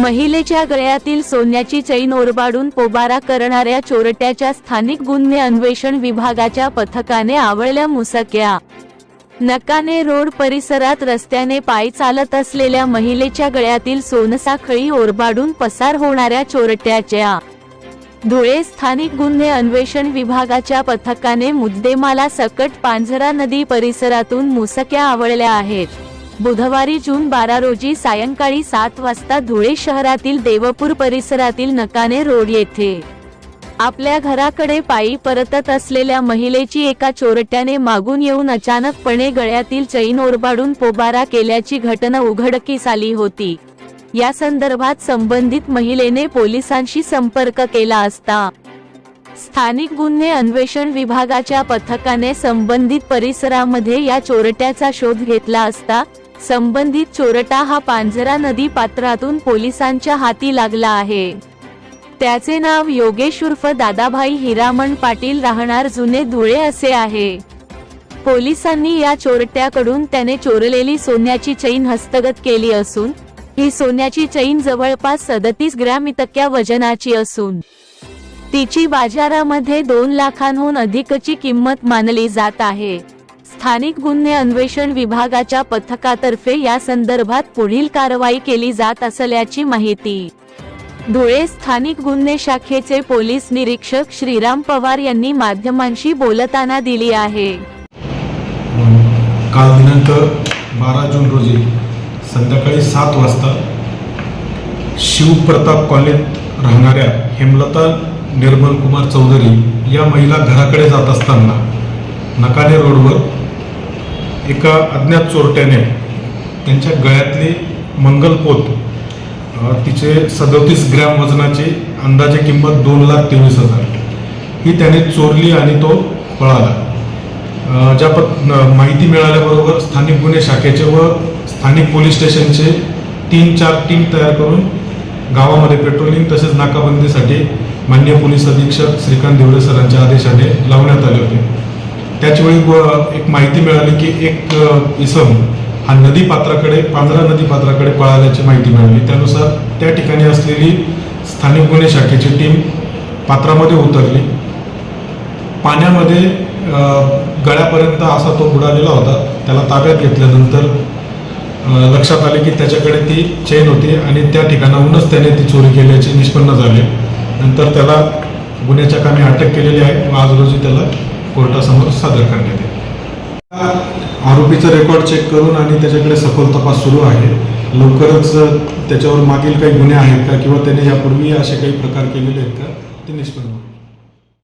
महिलेच्या गळ्यातील सोन्याची चैन ओरबाडून पोबारा करणाऱ्या चोरट्याच्या स्थानिक गुन्हे अन्वेषण विभागाच्या पथकाने आवळल्या मुसक्या. नकाने रोड परिसरात रस्त्याने पायी चालत असलेल्या महिलेच्या गळ्यातील सोनसाखळी ओरबाडून पसार होणाऱ्या चोरट्याच्या. धुळे स्थानिक गुन्हे अन्वेषण विभागाच्या पथकाने मुद्देमाला सकट पांझरा नदी परिसरातून मुसक्या आवळल्या आहेत. बुधवारी जून बारा रोजी सायंकाळी सात वाजता धुळे शहरातील देवपूर परिसरातील नकाने रोड येथे आपल्या घराकडे पायी परतत असलेल्या महिलेची एका चोरट्याने मागून येऊन अचानकपणे गळ्यातील चैन ओरबाडून पोबारा केल्याची घटना उघडकीस आली होती. या संदर्भात संबंधित महिलेने पोलिसांशी संपर्क केला असता स्थानिक गुन्हे अन्वेषण विभागाच्या पथकाने संबंधित परिसरामध्ये या चोरट्याचा शोध घेतला असता संबंधित चोरटा हा पांझरा नदी पात्रातून पोलिसांच्या हाती लागला आहे. त्याचे नाव योगेश उर्फ दादाभाई हिरामण पाटील राहणार जुने धुळे असे आहे. पोलिसांनी या चोरट्याकडून त्याने चोरलेली सोन्याची चैन हस्तगत केली असून ही सोन्याची चैन जवळपास सदतीस ग्रॅम इतक्या वजनाची असून तिची बाजारामध्ये दोन लाखांहून अधिकची किंमत मानली जात आहे. स्थानिक गुन्हे अन्वेषण विभागाच्या पथकातर्फे या संदर्भात पुढील कारवाई केली जात असल्याची माहिती. धुळे स्थानिक गुन्हे शाखेचे पोलीस निरीक्षक श्रीराम पवार यांनी माध्यमांशी बोलताना दिली आहे. काल दिनांक बारा जून रोजी संध्याकाळी सात वाजता शिवप्रताप कॉलनीत राहणाऱ्या हेमलता निर्मल कुमार चौधरी या महिला घराकडे जात असताना नकाने रोडवर एका अज्ञात चोरट्याने त्यांच्या गळ्यातली मंगलपोत तिचे सदोतीस ग्रॅम वजनाची अंदाजे किंमत दोन लाख तेवीस हजार. ही त्याने चोरली आणि तो पळाला. ज्या पत माहिती मिळाल्याबरोबर स्थानिक गुन्हे शाखेचे व स्थानिक पोलीस स्टेशनचे तीन चार टीम तयार करून गावामध्ये पेट्रोलिंग तसेच नाकाबंदीसाठी मान्य पोलीस अधीक्षक श्रीकांत देवळे सरांच्या आदेशाने लावण्यात आले होते. त्याचवेळी एक माहिती मिळाली की एक इसम हा नदी पात्राकडे पांझरा नदी पात्राकडे पळाल्याची माहिती मिळाली. त्यानुसार त्या ठिकाणी असलेली स्थानिक गुन्हे शाखेची टीम पात्रामध्ये उतरली. पाण्यामध्ये गळ्यापर्यंत असा तो बुडालेला होता. त्याला ताब्यात घेतल्यानंतर लक्षात आले की त्याच्याकडे ती चेन होती आणि त्या ठिकाणाहूनच त्याने ती चोरी केल्याचे निष्पन्न झाले. नंतर त्याला गुन्ह्याच्या कामी अटक केलेली आहे व आज रोजी त्याला कोर्टासमोर सादर करण्यात येईल. आरोपीचा रेकॉर्ड चेक करून आणि त्याच्याकडे सखोल तपास सुरू आहे. लवकरच त्याच्यावर मागील काही गुन्हे आहेत का किंवा त्याने यापूर्वी असे काही प्रकार केलेले आहेत का ते निष्पन्न होईल.